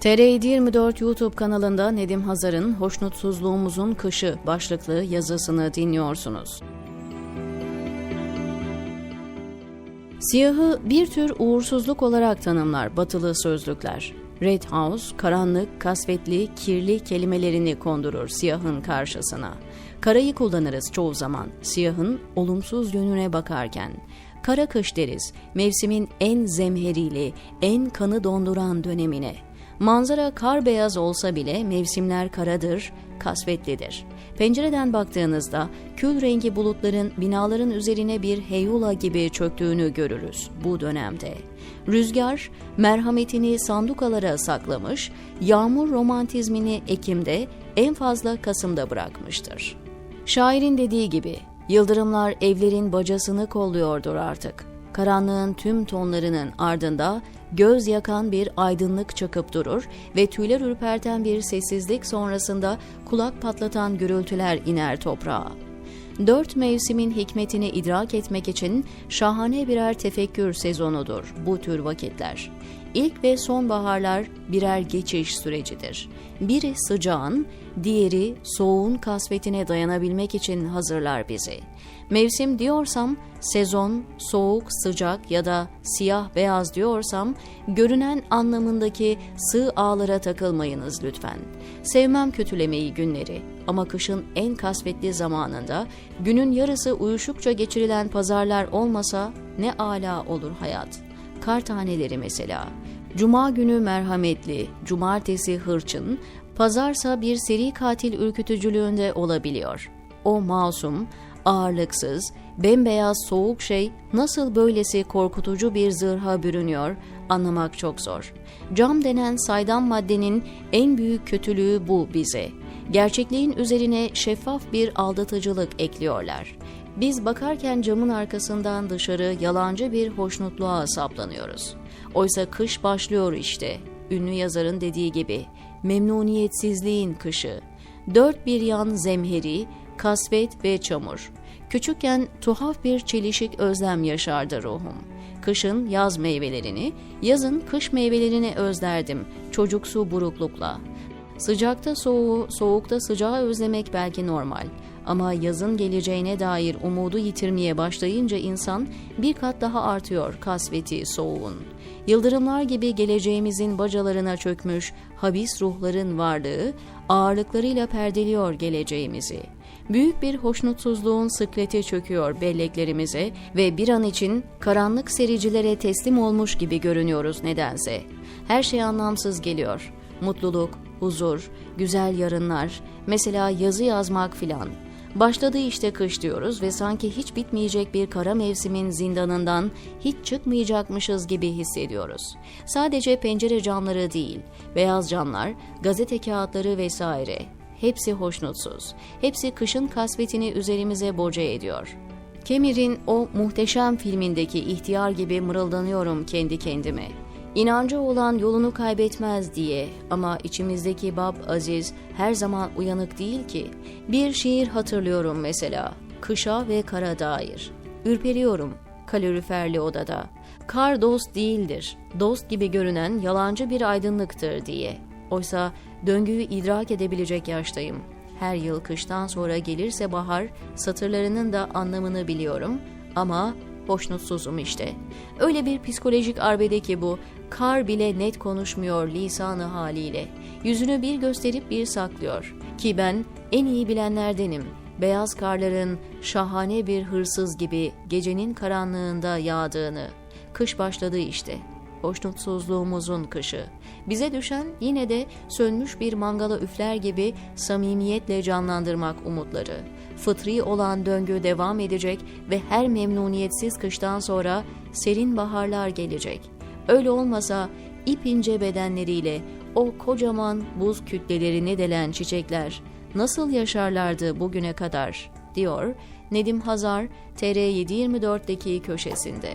TR724 YouTube kanalında Nedim Hazar'ın Hoşnutsuzluğumuzun Kışı başlıklı yazısını dinliyorsunuz. Siyahı bir tür uğursuzluk olarak tanımlar batılı sözlükler. Red House, karanlık, kasvetli, kirli kelimelerini kondurur siyahın karşısına. Karayı kullanırız çoğu zaman siyahın olumsuz yönüne bakarken. Kara kış deriz, mevsimin en zemherili, en kanı donduran dönemine. Manzara kar beyaz olsa bile mevsimler karadır, kasvetlidir. Pencereden baktığınızda kül rengi bulutların binaların üzerine bir heyula gibi çöktüğünü görürüz bu dönemde. Rüzgar merhametini sandukalara saklamış, yağmur romantizmini Ekim'de en fazla Kasım'da bırakmıştır. Şairin dediği gibi yıldırımlar evlerin bacasını kolluyordur artık. Karanlığın tüm tonlarının ardında göz yakan bir aydınlık çakıp durur ve tüyler ürperten bir sessizlik sonrasında kulak patlatan gürültüler iner toprağa. Dört mevsimin hikmetini idrak etmek için şahane birer tefekkür sezonudur bu tür vakitler. İlk ve sonbaharlar birer geçiş sürecidir. Biri sıcağın, diğeri soğuğun kasvetine dayanabilmek için hazırlar bizi. Mevsim diyorsam sezon, soğuk, sıcak ya da siyah beyaz diyorsam görünen anlamındaki sığ ağlara takılmayınız lütfen. Sevmem kötülemeyi günleri ama kışın en kasvetli zamanında günün yarısı uyuşukça geçirilen pazarlar olmasa ne ala olur hayat. Kar taneleri mesela. Cuma günü merhametli, cumartesi hırçın, pazarsa bir seri katil ürkütücülüğünde olabiliyor. O masum, ağırlıksız, bembeyaz soğuk şey nasıl böylesi korkutucu bir zırha bürünüyor anlamak çok zor. Cam denen saydam maddenin en büyük kötülüğü bu bize. Gerçekliğin üzerine şeffaf bir aldatıcılık ekliyorlar. Biz bakarken camın arkasından dışarı yalancı bir hoşnutluğa saplanıyoruz. Oysa kış başlıyor işte. Ünlü yazarın dediği gibi memnuniyetsizliğin kışı. Dört bir yan zemheri, kasvet ve çamur. Küçükken tuhaf bir çelişik özlem yaşardı ruhum. Kışın yaz meyvelerini, yazın kış meyvelerini özlerdim çocuksu buruklukla. Sıcakta soğuğu, soğukta sıcağı özlemek belki normal. Ama yazın geleceğine dair umudu yitirmeye başlayınca insan bir kat daha artıyor kasveti soğuğun. Yıldırımlar gibi geleceğimizin bacalarına çökmüş habis ruhların varlığı ağırlıklarıyla perdeliyor geleceğimizi. Büyük bir hoşnutsuzluğun sıkleti çöküyor belleklerimize ve bir an için karanlık sericilere teslim olmuş gibi görünüyoruz nedense. Her şey anlamsız geliyor. Mutluluk, huzur, güzel yarınlar, mesela yazı yazmak filan. Başladı işte kış diyoruz ve sanki hiç bitmeyecek bir kara mevsimin zindanından hiç çıkmayacakmışız gibi hissediyoruz. Sadece pencere camları değil, beyaz camlar, gazete kağıtları vesaire. Hepsi hoşnutsuz. Hepsi kışın kasvetini üzerimize boca ediyor. Kemir'in o muhteşem filmindeki ihtiyar gibi mırıldanıyorum kendi kendime. İnancı olan yolunu kaybetmez diye ama içimizdeki Bab Aziz her zaman uyanık değil ki. Bir şiir hatırlıyorum mesela. Kışa ve kara dair. Ürperiyorum kaloriferli odada. Kar dost değildir. Dost gibi görünen yalancı bir aydınlıktır diye. Oysa döngüyü idrak edebilecek yaştayım. Her yıl kıştan sonra gelirse bahar, satırlarının da anlamını biliyorum ama hoşnutsuzum işte. Öyle bir psikolojik arbede ki bu, kar bile net konuşmuyor lisanı haliyle. Yüzünü bir gösterip bir saklıyor. Ki ben en iyi bilenlerdenim. Beyaz karların şahane bir hırsız gibi gecenin karanlığında yağdığını. Kış başladı işte. Hoşnutsuzluğumuzun kışı. Bize düşen yine de sönmüş bir mangala üfler gibi samimiyetle canlandırmak umutları. Fıtri olan döngü devam edecek ve her memnuniyetsiz kıştan sonra serin baharlar gelecek. Öyle olmasa ip ince bedenleriyle o kocaman buz kütlelerini delen çiçekler nasıl yaşarlardı bugüne kadar diyor Nedim Hazar TR724'deki köşesinde.